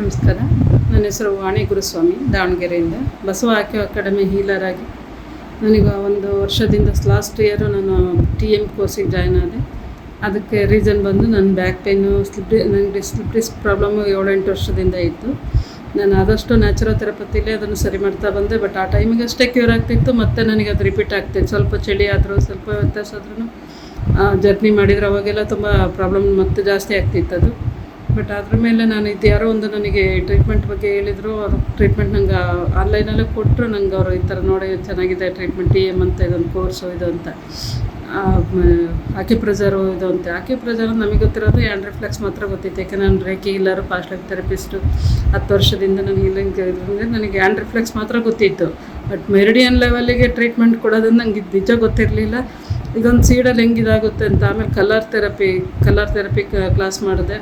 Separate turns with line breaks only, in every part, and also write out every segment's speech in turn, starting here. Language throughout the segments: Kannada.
ನಮಸ್ಕಾರ. ನನ್ನ ಹೆಸರು ವಾಣಿ ಗುರುಸ್ವಾಮಿ, ದಾವಣಗೆರೆಯಿಂದ. ಬಸವ ಆಕ್ಯೋ ಅಕಾಡೆಮಿ ಹೀಲರ್ ಆಗಿ ನನಗೆ ಒಂದು ವರ್ಷದಿಂದ ಲಾಸ್ಟ್ ಇಯರು ನಾನು ಟಿ ಎಂ ಕೋರ್ಸಿಗೆ ಜಾಯ್ನ್ ಆದೆ. ಅದಕ್ಕೆ ರೀಸನ್ ಬಂದು ನನ್ನ ಬ್ಯಾಕ್ ಪೇನು ಸ್ಲಿಪ್ ನನಗೆ ಸ್ಲಿಪ್ ಡಿಸ್ಕ್ ಪ್ರಾಬ್ಲಮ್ಮು ಏಳೆಂಟು ವರ್ಷದಿಂದ ಇತ್ತು. ನಾನು ಆದಷ್ಟು ನ್ಯಾಚುರೋಥೆರಪತಿಲೇ ಅದನ್ನು ಸರಿ ಮಾಡ್ತಾ ಬಂದೆ ಬಟ್ ಆ ಟೈಮಿಗೆ ಅಷ್ಟೇ ಕ್ಯೂರ್ ಆಗ್ತಿತ್ತು, ಮತ್ತು ನನಗೆ ಅದು ರಿಪೀಟ್ ಆಗ್ತಿತ್ತು. ಸ್ವಲ್ಪ ಚಳಿ ಆದರೂ, ಸ್ವಲ್ಪ ವ್ಯತ್ಯಾಸ ಆದ್ರೂ ಜರ್ನಿ ಮಾಡಿದರೆ ಅವಾಗೆಲ್ಲ ತುಂಬ ಪ್ರಾಬ್ಲಮ್ ಮತ್ತೆ ಜಾಸ್ತಿ ಆಗ್ತಿತ್ತು ಅದು. ಬಟ್ ಅದ್ರ ಮೇಲೆ ನಾನು ಇದು ಯಾರೋ ಒಂದು ನನಗೆ ಟ್ರೀಟ್ಮೆಂಟ್ ಬಗ್ಗೆ ಹೇಳಿದರು, ಅದು ಟ್ರೀಟ್ಮೆಂಟ್ ನಂಗೆ ಆನ್ಲೈನಲ್ಲೇ ಕೊಟ್ಟರು ನಂಗೆ ಅವರು ಈ ಥರ ನೋಡಿ ಚೆನ್ನಾಗಿದೆ ಟ್ರೀಟ್ಮೆಂಟ್ ಟಿ ಎಂ ಅಂತ ಇದೊಂದು ಕೋರ್ಸು ಇದು ಅಂತ. ಆಕ್ಯುಪ್ರೆಸರು ಇದು ಅಂತ. ಆಕ್ಯುಪ್ರೆಸರ್ ನಮಗೆ ಗೊತ್ತಿರೋದು ಆ್ಯಂಡ್ರಿಫ್ಲೆಕ್ಸ್ ಮಾತ್ರ ಗೊತ್ತಿತ್ತು ಯಾಕೆ ನಾನು ರೇಖೆ ಇಲ್ಲರು ಲೈಕ್ ಥೆರಪಿಸ್ಟು ಹತ್ತು ವರ್ಷದಿಂದ ನಾನು ಹೀಲಿಂಗ್ ಇದರಿಂದ ನನಗೆ ಆ್ಯಂಡ್ರಿಫ್ಲೆಕ್ಸ್ ಮಾತ್ರ ಗೊತ್ತಿತ್ತು. ಬಟ್ ಮೆರಿಡಿಯನ್ ಲೆವೆಲ್ಲಿಗೆ ಟ್ರೀಟ್ಮೆಂಟ್ ಕೊಡೋದನ್ನು ನಂಗೆ ಇದು ನಿಜ ಗೊತ್ತಿರಲಿಲ್ಲ. ಇದೊಂದು ಸೀಡಲ್ಲಿ ಹೆಂಗೆ ಇದಾಗುತ್ತೆ ಅಂತ, ಆಮೇಲೆ colour therapy colour therapy class ಮಾಡಿದೆ.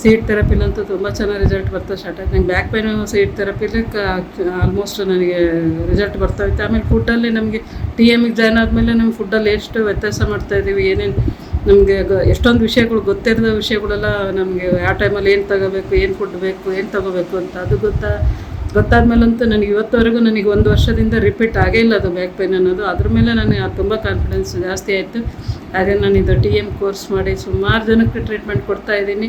ಸೀಡ್ ಥೆರಪಿಲಂತೂ ತುಂಬ ಚೆನ್ನಾಗಿ ರಿಸಲ್ಟ್ ಬರ್ತಾ ಸ್ಟಾರ್ಟ್ ಆಯ್ತು. ನಂಗೆ ಬ್ಯಾಕ್ ಪೈನು ಸೀಟ್ ಥೆರಪಿಲಿ ಆಲ್ಮೋಸ್ಟ್ ನನಗೆ ರಿಸಲ್ಟ್ ಬರ್ತಾ ಇತ್ತು. ಆಮೇಲೆ ಫುಡ್ಡಲ್ಲಿ ನಮಗೆ ಟಿ ಎಮಿಗೆ ಜಾಯ್ನ್ ಆದಮೇಲೆ ನಮ್ಮ ಫುಡ್ಡಲ್ಲಿ ಎಷ್ಟು ವ್ಯತ್ಯಾಸ ಮಾಡ್ತಾ ಇದ್ದೀವಿ ಏನೇನು ನಮಗೆ ಎಷ್ಟೊಂದು ವಿಷಯಗಳು ಗೊತ್ತಿರೋ ವಿಷಯಗಳೆಲ್ಲ ನಮಗೆ ಆ ಟೈಮಲ್ಲಿ ಏನು ತಗೋಬೇಕು, ಏನು ಫುಡ್ ಬೇಕು, ಏನು ತಗೋಬೇಕು ಅಂತ ಅದು ಗೊತ್ತಾ ಗೊತ್ತಾದ್ಮೇಲಂತೂ ನನಗೆ ಇವತ್ತುವರೆಗೂ ನನಗೆ ಒಂದು ವರ್ಷದಿಂದ ರಿಪೀಟ್ ಆಗೇ ಇಲ್ಲ ಅದು ಬ್ಯಾಕ್ ಪೇನ್ ಅನ್ನೋದು. ಅದ್ರ ಮೇಲೆ ನನಗೆ ತುಂಬ ಕಾನ್ಫಿಡೆನ್ಸ್ ಜಾಸ್ತಿ ಆಯಿತು. ಹಾಗೆ ನಾನು ಇದು ಟಿ ಎಂ ಕೋರ್ಸ್ ಮಾಡಿ ಸುಮಾರು ಜನಕ್ಕೆ ಟ್ರೀಟ್ಮೆಂಟ್ ಕೊಡ್ತಾ ಇದ್ದೀನಿ.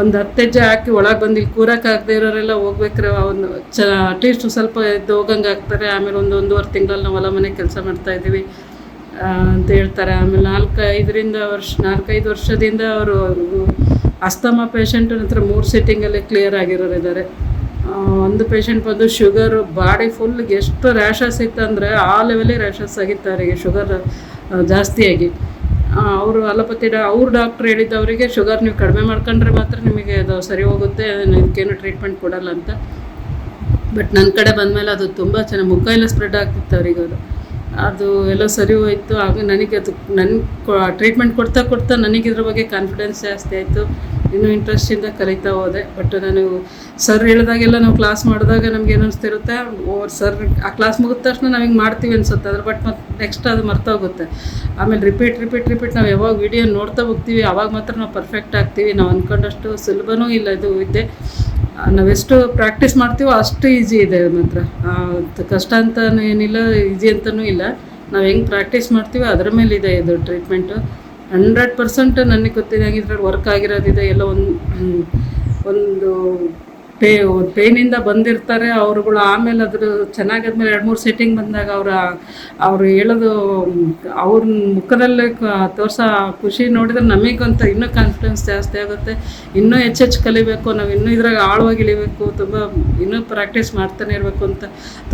ಒಂದು ಹತ್ತು ಹೆಜ್ಜೆ ಹಾಕಿ ಒಳಗೆ ಬಂದು ಇಲ್ಲಿ ಕೂರಕ್ಕಾಗದೇ ಇರೋರೆಲ್ಲ ಹೋಗ್ಬೇಕ್ರೆ ಒಂದು ಚ ಅಟ್ಲೀಸ್ಟ್ ಸ್ವಲ್ಪ ಎದ್ದು ಹೋಗಂಗೆ ಆಗ್ತಾರೆ. ಆಮೇಲೆ ಒಂದು ಒಂದೂವರೆ ತಿಂಗಳಲ್ಲಿ ನಾವು ಹೊಲ ಮನೆ ಕೆಲಸ ಮಾಡ್ತಾಯಿದ್ದೀವಿ ಅಂತ ಹೇಳ್ತಾರೆ. ಆಮೇಲೆ ನಾಲ್ಕು ಐದರಿಂದ ವರ್ಷ, ನಾಲ್ಕೈದು ವರ್ಷದಿಂದ ಅವರು, ಅಸ್ತಮ ಪೇಷಂಟ್ ಹತ್ರ ಮೂರು ಸೆಟ್ಟಿಂಗಲ್ಲೇ ಕ್ಲಿಯರ್ ಆಗಿರೋರು ಇದ್ದಾರೆ ಒಂದು ಪೇಷಂಟ್ ಬಂದು ಶುಗರು ಬಾಡಿ ಫುಲ್ ಎಷ್ಟು ರ್ಯಾಷಸ್ ಇತ್ತಂದರೆ ಆ ಲೆವೆಲೇ ರ್ಯಾಷಸ್ ಆಗಿತ್ತು ಅವರಿಗೆ ಶುಗರ್ ಜಾಸ್ತಿಯಾಗಿ ಅವರು ಅಲೋಪತಿ ಡಾ ಅವ್ರ ಡಾಕ್ಟ್ರ್ ಹೇಳಿದ್ದು ಅವರಿಗೆ ಶುಗರ್ ನೀವು ಕಡಿಮೆ ಮಾಡ್ಕೊಂಡ್ರೆ ಮಾತ್ರ ನಿಮಗೆ ಅದು ಸರಿ ಹೋಗುತ್ತೆ, ಇದಕ್ಕೇನು ಟ್ರೀಟ್ಮೆಂಟ್ ಕೊಡಲ್ಲ ಅಂತ. ಬಟ್ ನನ್ನ ಕಡೆ ಬಂದಮೇಲೆ ಅದು ತುಂಬ ಚೆನ್ನಾಗಿ ಮುಖ ಸ್ಪ್ರೆಡ್ ಆಗ್ತಿತ್ತು ಅವ್ರಿಗೆ ಅದು. ಅದು ಎಲ್ಲ ಸರಿ ಹೋಯಿತು. ಆಗ ನನಗೆ ಅದು ನನ್ನ ಟ್ರೀಟ್ಮೆಂಟ್ ಕೊಡ್ತಾ ಕೊಡ್ತಾ ನನಗೆ ಇದ್ರ ಬಗ್ಗೆ ಕಾನ್ಫಿಡೆನ್ಸ್ ಜಾಸ್ತಿ ಆಯಿತು. ಇನ್ನೂ ಇಂಟ್ರೆಸ್ಟಿಂದ ಕಲಿತಾ ಹೋದೆ. ಬಟ್ ನಾನು ಸರ್ ಹೇಳಿದಾಗೆಲ್ಲ ನಾವು ಕ್ಲಾಸ್ ಮಾಡಿದಾಗ ನಮ್ಗೆ ಏನು ಅನಿಸ್ತಿರುತ್ತೆ, ಓ ಸರ್ ಆ ಕ್ಲಾಸ್ ಮುಗಿದ ತಕ್ಷಣ ನಾವು ಹಿಂಗೆ ಮಾಡ್ತೀವಿ ಅನ್ಸುತ್ತೆ. ಅದ್ರ ಬಟ್ ಮತ್ತೆ ನೆಕ್ಸ್ಟ್ ಅದು ಮರ್ತೋಗುತ್ತೆ. ಆಮೇಲೆ ರಿಪೀಟ್ ರಿಪೀಟ್ ರಿಪೀಟ್ ನಾವು ಯಾವಾಗ ವಿಡಿಯೋ ನೋಡ್ತಾ ಹೋಗ್ತೀವಿ ಆವಾಗ ಮಾತ್ರ ನಾವು ಪರ್ಫೆಕ್ಟ್ ಆಗ್ತೀವಿ. ನಾವು ಅಂದ್ಕೊಂಡಷ್ಟು ಸುಲಭನೂ ಇಲ್ಲ ಇದು ವಿದ್ಯೆ ನಾವೆಷ್ಟು ಪ್ರಾಕ್ಟೀಸ್ ಮಾಡ್ತೀವೋ ಅಷ್ಟು ಈಸಿ ಇದೆ ಮಾತ್ರ ಕಷ್ಟ ಅಂತಲೂ ಏನಿಲ್ಲ ಈಸಿ ಅಂತಲೂ ಇಲ್ಲ. ನಾವು ಹೆಂಗೆ ಪ್ರಾಕ್ಟೀಸ್ ಮಾಡ್ತೀವೋ ಅದ್ರ ಮೇಲೆ ಇದೆ ಇದು ಟ್ರೀಟ್ಮೆಂಟು ಹಂಡ್ರೆಡ್ ಪರ್ಸೆಂಟ್ ನನಗೆ ಗೊತ್ತಿದೆ, ಇದ್ರಲ್ಲಿ ವರ್ಕ್ ಆಗಿರೋದಿದೆ, ಎಲ್ಲ ಒಂದು ಒಂದು ಪೇ ಪೇನಿಂದ ಬಂದಿರ್ತಾರೆ ಅವ್ರುಗಳು. ಆಮೇಲೆ ಅದ್ರ ಚೆನ್ನಾಗಾದ್ಮೇಲೆ ಎರಡು ಮೂರು ಸೆಟ್ಟಿಂಗ್ ಬಂದಾಗ ಅವರ, ಅವ್ರು ಹೇಳೋದು, ಅವ್ರ ಮುಖದಲ್ಲೇ ತೋರ್ಸೋ ಖುಷಿ ನೋಡಿದ್ರೆ ನಮಗಂತ ಇನ್ನೂ ಕಾನ್ಫಿಡೆನ್ಸ್ ಜಾಸ್ತಿ ಆಗುತ್ತೆ. ಇನ್ನೂ ಹೆಚ್ಚೆಚ್ಚು ಕಲಿಬೇಕು, ನಾವು ಇನ್ನೂ ಇದ್ರಾಗ ಆಳವಾಗಿ ಇಳಿಬೇಕು, ತುಂಬ ಇನ್ನೂ ಪ್ರಾಕ್ಟೀಸ್ ಮಾಡ್ತಾನೆ ಇರಬೇಕು ಅಂತ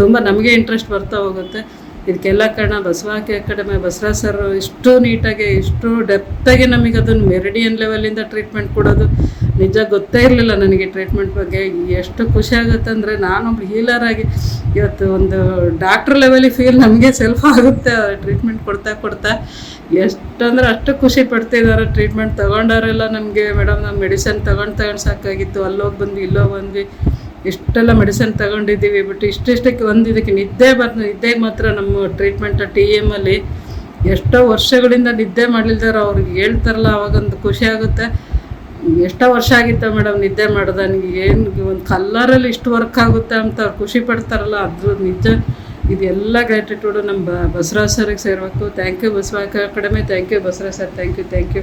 ತುಂಬ ನಮಗೆ ಇಂಟ್ರೆಸ್ಟ್ ಬರ್ತಾ ಹೋಗುತ್ತೆ. ಇದಕ್ಕೆಲ್ಲ ಕಾರಣ ಬಸವಾಕಿ ಅಕಾಡೆಮಿ, ಬಸವರಾಜ್ ಸರ್ ಇಷ್ಟು ನೀಟಾಗಿ, ಇಷ್ಟು ಡೆಪ್ತಾಗಿ ನಮಗೆ ಅದನ್ನು ಮೆರಿಡಿಯನ್ ಲೆವೆಲಿಂದ ಟ್ರೀಟ್ಮೆಂಟ್ ಕೊಡೋದು ನಿಜ ಗೊತ್ತೇ ಇರಲಿಲ್ಲ ನನಗೆ ಟ್ರೀಟ್ಮೆಂಟ್ ಬಗ್ಗೆ. ಎಷ್ಟು ಖುಷಿ ಆಗುತ್ತೆ ಅಂದರೆ ಹೀಲರ್ ಆಗಿ ಇವತ್ತು ಒಂದು ಡಾಕ್ಟ್ರ್ ಲೆವೆಲಿಗೆ ಫೀಲ್ ನಮಗೆ ಸೆಲ್ಫ್ ಆಗುತ್ತೆ ಟ್ರೀಟ್ಮೆಂಟ್ ಕೊಡ್ತಾ ಕೊಡ್ತಾ. ಎಷ್ಟಂದ್ರೆ ಅಷ್ಟು ಖುಷಿ ಪಡ್ತಿದ್ದಾರೆ ಟ್ರೀಟ್ಮೆಂಟ್ ತೊಗೊಂಡವರೆಲ್ಲ ನಮಗೆ ಮೇಡಮ್ ನಾವು ಮೆಡಿಸನ್ ತೊಗೊಂಡು ತಗೊಂಡು ಸಾಕಾಗಿತ್ತು. ಅಲ್ಲೋಗಿ ಬಂದ್ವಿ, ಇಲ್ಲೋಗಿ ಬಂದ್ವಿ. ಇಷ್ಟೆಲ್ಲ ಮೆಡಿಸಿನ್ ತಗೊಂಡಿದ್ದೀವಿ ಬಟ್ ಇಷ್ಟಿಷ್ಟಕ್ಕೆ ಒಂದು ಇದಕ್ಕೆ ನಿದ್ದೆ ಬರ್ ನಿದ್ದೆಗೆ ಮಾತ್ರ ನಮ್ಮ ಟ್ರೀಟ್ಮೆಂಟ್ ಟಿ ಎಮ್ಮಲ್ಲಿ ಎಷ್ಟೋ ವರ್ಷಗಳಿಂದ ನಿದ್ದೆ ಮಾಡಲಿಲ್ದಾರ ಅವ್ರಿಗೆ ಹೇಳ್ತಾರಲ್ಲ, ಅವಾಗೊಂದು ಖುಷಿ ಆಗುತ್ತೆ. ಎಷ್ಟೋ ವರ್ಷ ಆಗಿತ್ತು ಮೇಡಮ್ ನಿದ್ದೆ ಮಾಡೋದು, ನನಗೆ ಏನು ಒಂದು ಕಲ್ಲರಲ್ಲಿ ಇಷ್ಟು ವರ್ಕ್ ಆಗುತ್ತೆ ಅಂತ ಅವ್ರು ಖುಷಿ ಪಡ್ತಾರಲ್ಲ, ಅದ್ರ ನಿಜ. ಇದೆಲ್ಲ ಗ್ರ್ಯಾಟಿಟ್ಯೂಡು ನಮ್ಮ ಬಸವರಾಜ್ ಸರ್ಗೆ ಸೇರಬೇಕು. ಥ್ಯಾಂಕ್ ಯು ಬಸವ ಕಡಿಮೆ thank you Basavaraj sir thank you thank you